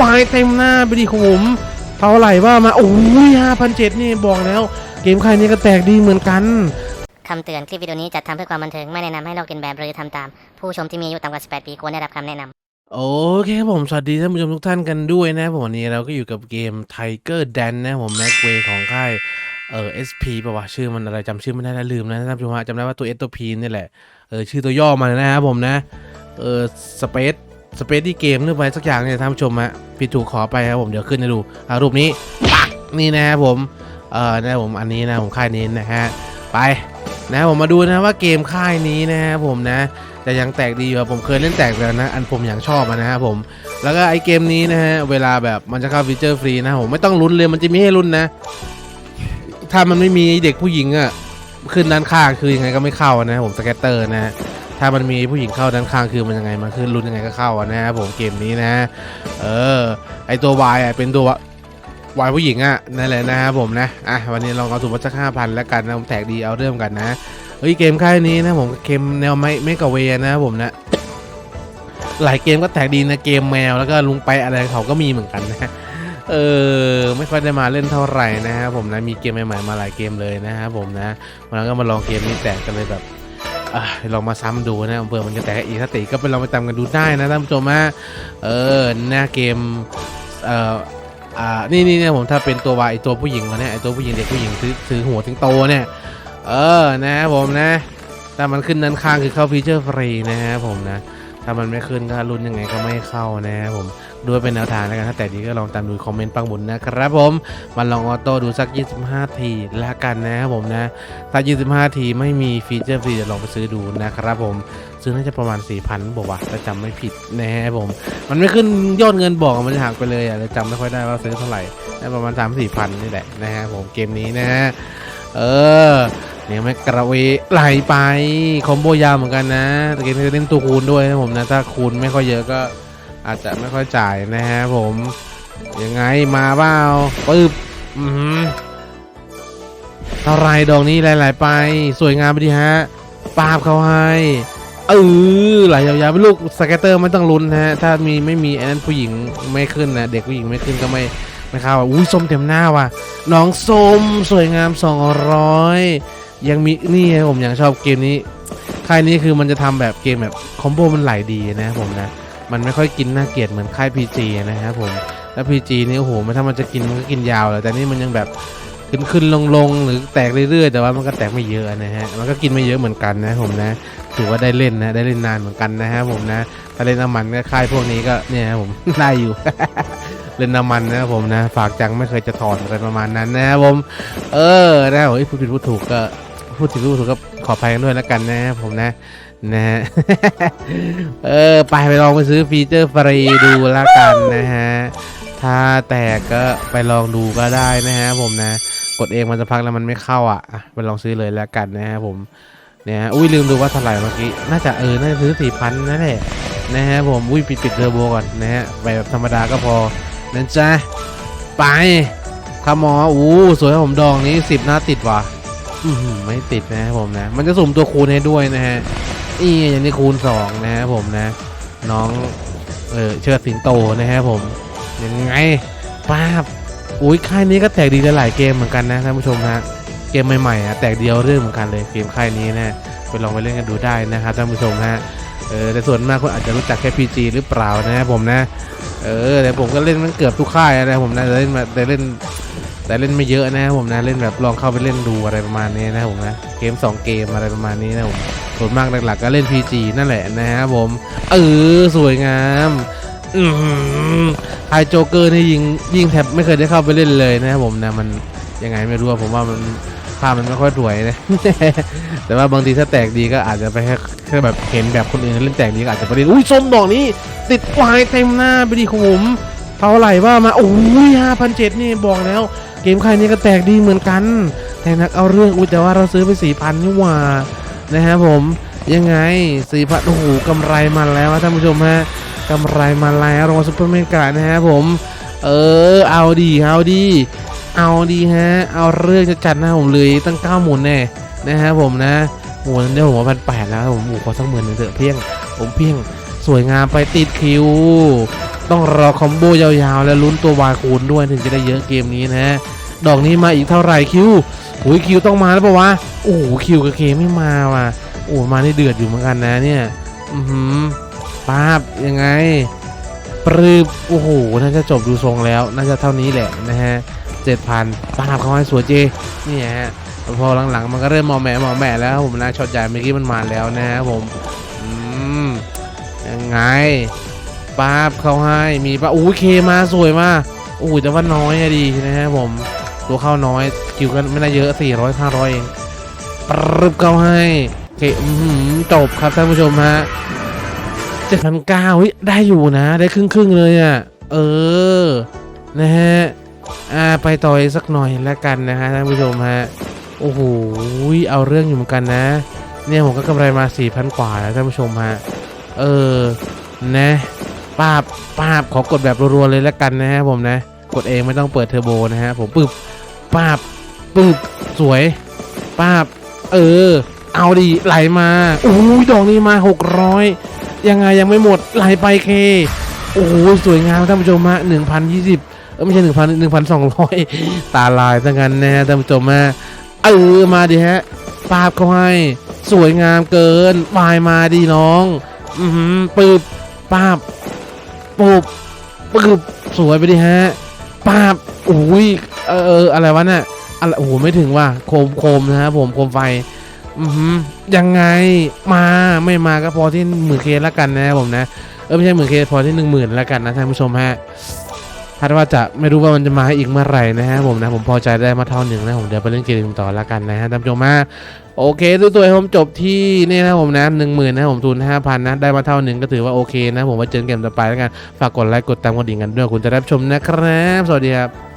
วายเต็มหน้าไปดิของผมเท่าไหร่ว่ามาโอ้ยห้าพันเจ็ดนี่บอกแล้ว เกมค่ายนี้ก็แตกดีเหมือนกันคำเตือนคลิปวิดีโอนี้จัดทำเพื่อความบันเทิง ไม่แนะนำให้ลอกเลียนแบบหรือทำตาม ผู้ชมที่มีอายุต่ำกว่า 18 ปีควรได้รับคำแนะนำโอเคครับผม สวัสดีท่านผู้ชมทุกท่านกันด้วยนะผมวันนี้เราก็อยู่กับเกม Tiger Dan นะผมแม็กเวของค่ายเอ่อ SP ป่าวะชื่อมันอะไรจำชื่อไม่ได้แล้วลืมนะท่านผู้ชมจำได้ว่าตัว S ตัว P นี่แหละเออชื่อตัวย่อมันนะครับผมนะเออสเปซสเปซที่เกมนึกไปสักอย่างเนี่ยท่านผู้ชมฮะ พี่ถูกขอไปครับผมเดี๋ยวขึ้นให้ดูอ่ารูปนี้ปักนี่นะครับผมเออนะผมอันนี้นะผมค่ายนี้นะฮะไปนะผมมาดูนะว่าเกมค่ายนี้นะครับผมนะแต่ยังแตกดีอยู่ผมเคยเล่นแตกแล้วนะ อันผมอย่างชอบอะนะครับผม แล้วก็ไอเกมนี้นะฮะเวลาแบบมันจะเข้าฟีเจอร์ฟรีนะผมไม่ต้องลุ้นเลยมันจะมีให้ลุ้นนะ ถ้ามันไม่มีเด็กผู้หญิงอะขึ้นด้านข้างคือยังไงก็ไม่เข้านะผมสเก็ตเตอร์นะ ถ้ามันมีผู้หญิงเข้าด้านข้างคือมันยังไงมันขึ้นลุ้นยังไงก็เข้าอะนะครับผมเกมนี้นะเออไอตัววายอะเป็นตัววายผู้หญิงอะนั่นแหละนะครับผมนะอะวันนี้ลองเอาถุงมาสักห้าพันแล้วกันนะผมแตกดีเอาเริ่มกันนะเฮ้ยเกมค่ายนี้นะผมเกมแนวไม่ไม่กบเวนะผมนะหลายเกมก็แตกดีนะเกมแมวแล้วก็ลุงไปอะไรเขาก็มีเหมือนกันนะเออไม่ค่อยได้มาเล่นเท่าไหร่นะครับผมนะมีเกมใหม่ๆมาหลายเกมเลยนะครับผมนะวันนั้นก็มาลองเกมนี้แตกกันเลยแบบ ลองมาซ้ำดูนะเผื่อมันจะแตกอีกถ้าติก็ไปลองไปตามกันดูได้นะท่านผู้ชมฮะเออหน้าเกมเอ่ออ่านี่นี่เนี่ยผมถ้าเป็นตัววายตัวผู้หญิงวะเนี่ยไอตัวผู้หญิงเด็กผู้หญิงถือถือหัวถึงโตเนี่ยเออนะผมนะถ้ามันขึ้นด้านข้างคือเข้าฟีเจอร์ฟรีนะครับผมนะถ้ามันไม่ขึ้นก็รุ่นยังไงก็ไม่เข้านะผม ด้วยเป็นแนวทางแล้วกันถ้าแต่ดีก็ลองตามดูคอมเมนต์ปังบุญนะครับผมมันลองออโต้ดูสัก 25 ทีแล้วกันนะครับผมนะถ้า 25 ทีไม่มีฟีเจอร์ฟรีเดี๋ยวลองไปซื้อดูนะครับผมซื้อน่าจะประมาณ 4,000บอกว่าถ้าจำไม่ผิดนะครับผม มันไม่ขึ้นยอดเงินบอกมันจะหักไปเลยอะเลยจำไม่ค่อยได้ว่าซื้อเท่าไหร่น่ประมาณ 3 4พันนี่แหละนะฮะผมเกมนี้นะฮะเออเนี่ยไม่กระเวไหลไป คอมโบยาวเหมือนกันนะแต่เกมนี้เล่นตัวคูณด้วยนะผมนะ ถ้าคูณไม่ค่อยเยอะก็ อาจจะไม่ค่อยจ่ายนะฮะผม ยังไงมาเปล่าปึ๊บอือหือเท่าไรดอกนี้หลาย ๆ ไป สวยงามไปดีฮะปาบเขาให้เออไหลยาวๆเป็นลูกสเก็ตเตอร์ไม่ต้องลุ้นนะฮะ ถ้ามีไม่มีไอ้นั้นผู้หญิงไม่ขึ้นนะเด็กผู้หญิงไม่ขึ้นก็ไม่ไม่เข้าอะอุ้ยส้มเต็มหน้าว่ะน้องส้มสวยงาม 200 ยังมีนี่ผมยังชอบเกมนี้ค่ายนี้คือมันจะทำแบบเกมแบบคอมโบมันไหลดีนะผมนะ มันไม่ค่อยกินน่าเกลียดเหมือนค่าย PG นะครับผมแล้ว PG นี่โอ้โหมันถ้ามันจะกินมันก็กินยาวเลยแต่นี่มันยังแบบขึ้นขึ้นลงลงหรือแตกเรื่อยๆ แต่ว่ามันก็แตกไม่เยอะนะฮะมันก็กินไม่เยอะเหมือนกันนะผมนะ ถือว่าได้เล่นนะได้เล่นนานเหมือนกันนะครับผมนะถ้าเล่นน้ำมันก็ค่ายพวกนี้ก็เนี่ยผมได้อยู่เล่นน้ำมันนะผมนะฝากจังไม่เคยจะถอนอะไรประมาณนั้นนะครับผมเออนะโอ้ยพูดผิดพูดถูกก็พูดผิดพูดถูกก็ขออภัยกันด้วยแล้วกันนะครับผมนะ นะฮะ เออ ไปไปลองไปซื้อฟีเจอร์ฟรีดูแล้วกันนะฮะ ถ้าแตกก็ไปลองดูก็ได้นะฮะผมนะ กดเองมันจะพักแล้วมันไม่เข้าอะไปลองซื้อเลยแล้วกันนะฮะผม เนี่ยอุ้ยลืมดูว่าเท่าไหร่เมื่อกี้ น่าจะเออ น่าจะซื้อสี่พันนั่นแหละนะฮะผม อุ้ยปิดปิดเทอร์โบก่อนนะฮะ ไปแบบธรรมดาก็พอนั่นจ้ะไปคามออู้สวยผมดองนี้สิบหน้าติดว่ะไม่ติดนะผมนะ มันจะสุ่มตัวคูณให้ด้วยนะฮะ นี่อย่างนี้คูณสองนะครับผมนะ น้องเออเชิดสิงโตนะครับผมยังไงป้าบอุ้ยค่ายนี้ก็แตกดีหลายเกมเหมือนกันนะท่านผู้ชมฮะเกมใหม่ๆอะแตกเดียวเรื่องเหมือนกันเลยเกมค่ายนี้นะไปลองไปเล่นกันดูได้นะครับท่านผู้ชมฮะเออแต่ส่วนมากคนอาจจะรู้จักแค่ PG หรือเปล่านะครับผมนะ เออแต่ผมก็เล่นมันเกือบทุกค่ายนะผมนะแต่เล่นมาแต่เล่นแต่เล่นไม่เยอะนะครับผมนะเล่นแบบลองเข้าไปเล่นดูอะไรประมาณนี้นะครับผมนะเกม 2 เกมอะไรประมาณนี้นะผม ส่วนมากหลักๆก็เล่น PG นั่นแหละนะครับผมเออสวยงามไฮโจเกอร์นี่ยิงยิงแทบไม่เคยได้เข้าไปเล่นเลยนะครับผมนะมันยังไงไม่รู้ผมว่ามันภาพมันไม่ค่อยสวยนะ แต่ว่าบางทีถ้าแตกดีก็อาจจะไปแค่แค่แบบเห็นแบบคนอื่นเล่นแตกดีก็อาจจะไปเล่นอุ้ยส้มดอกนี้ ติดวายเต็มหน้าไปดิของผมเท่าไหร่ว่ามาโอ้ยห้าพันเจ็ดนี่บอกแล้ว เกมใค่ายนี้ก็แตกดีเหมือนกัน แต่นักเอาเรื่องอุ้ยแต่ว่าเราซื้อไปสี่พันนี่หว่า นะครับผมยังไงสี่พันโอ้โหกำไรมาแล้วท่านผู้ชมฮะกำไรมาแล้วรางวัลซุปเปอร์เมกานะฮะผม เออเอาดีเอาดีเอาดีฮะเอาเรื่องจะจัดหน้าผมเลยตั้งเก้าหมุนแน่นะฮะผมนะโหเดี๋ยวผมว่าพันแปดแล้วผมโอ้ขอสักหมื่นหนึ่งเถอะเพียงผมเพียงสวยงามไปติดคิว ต้องรอคอมโบยาวๆ และลุ้นตัววายคูณด้วยถึงจะได้เยอะเกมนี้นะฮะดอกนี้มาอีกเท่าไหร่คิวหุยคิวต้องมาแล้วปะวะ อ้โหคิวกับเคไม่มาว่ะโอ้มานี่เดือดอยู่เหมือนกันนะเนี่ยอือหือป้าบยังไงปรืบโอ้โหน่าจะจบดูทรงแล้ว น่าจะเท่านี้แหละนะฮะเจ็ดพันป้าบเขาให้สวยเจนี่ฮะพอหลังๆมันก็เริ่มมอแหมมอแหมแล้วผมนะช็อตใหญ่เมื่อกี้มันมาแล้วนะฮะผมอืมยังไงป้าบเขาให้มีป้าอู้เคมาสวยมากอู้แต่ว่าน้อยอะดีนะฮะผมตัวเข้าน้อยคิวกันไม่ได้เยอะ400 500เอง ปรึบเขาให้โอเคจบครับท่านผู้ชมฮะเจ็ดพันเก้าได้อยู่นะ ได้ครึ่งครึ่งๆเลยอะ เออ นะฮะ อ่า ไปต่ออีกสักหน่อยแล้วกันนะฮะท่านผู้ชมฮะ โอ้โห เอาเรื่องอยู่เหมือนกันนะ เนี่ยผมก็กำไรมา4,000กว่าแล้วท่านผู้ชมฮะ เออ นะป้าบป้าบขอกดแบบรัวๆเลยแล้วกันนะฮะผมนะ กดเองไม่ต้องเปิดเทอร์โบนะฮะผมปึ๊บป้าบปึ๊บสวยป้าบ เออ เอาดีไหลมาโอ้ยดอกนี้มา 600 ยังไงยังไม่หมดไหลไปเค โอ้โหสวยงามท่านผู้ชมฮะ1,020เออไม่ใช่1,000 1,200ตาลายซะงั้นนะฮะท่านผู้ชมฮะเออมาดิฮะปาบเขาให้ สวยงามเกินวายมาดีน้อง อือหือปึ๊บปาบปุบปึ๊บสวยไปดิฮะปาบอุ้ยเอออะไรวะน่ะ อะไรโอ้โหไม่ถึงว่ะโคมโคมนะฮะผมโคมไฟยังไงมาไม่มาก็พอที่หมื่นเคละกันนะครับผมนะเออไม่ใช่หมื่นเคพอที่หนึ่งหมื่นแล้วกันนะท่านผู้ชมฮะคาดว่าจะไม่รู้ว่ามันจะมาอีกเมื่อไหร่นะฮะผมนะผมพอใจได้มาเท่าหนึ่งนะผมเดี๋ยวไปเล่นเกมต่อแล้วกันนะฮะท่านผู้ชมฮะโอเคตัวตัวผมจบที่นี่นะผมนะหนึ่งหมื่นนะผมทุนห้าพันนะได้มาเท่าหนึ่งก็ถือว่าโอเคนะผมไว้เจอเกมต่อไปแล้วกันฝากกดไลค์กดตามกดดิ่งกันด้วยคุณจะรับชมนะครับ สวัสดีครับ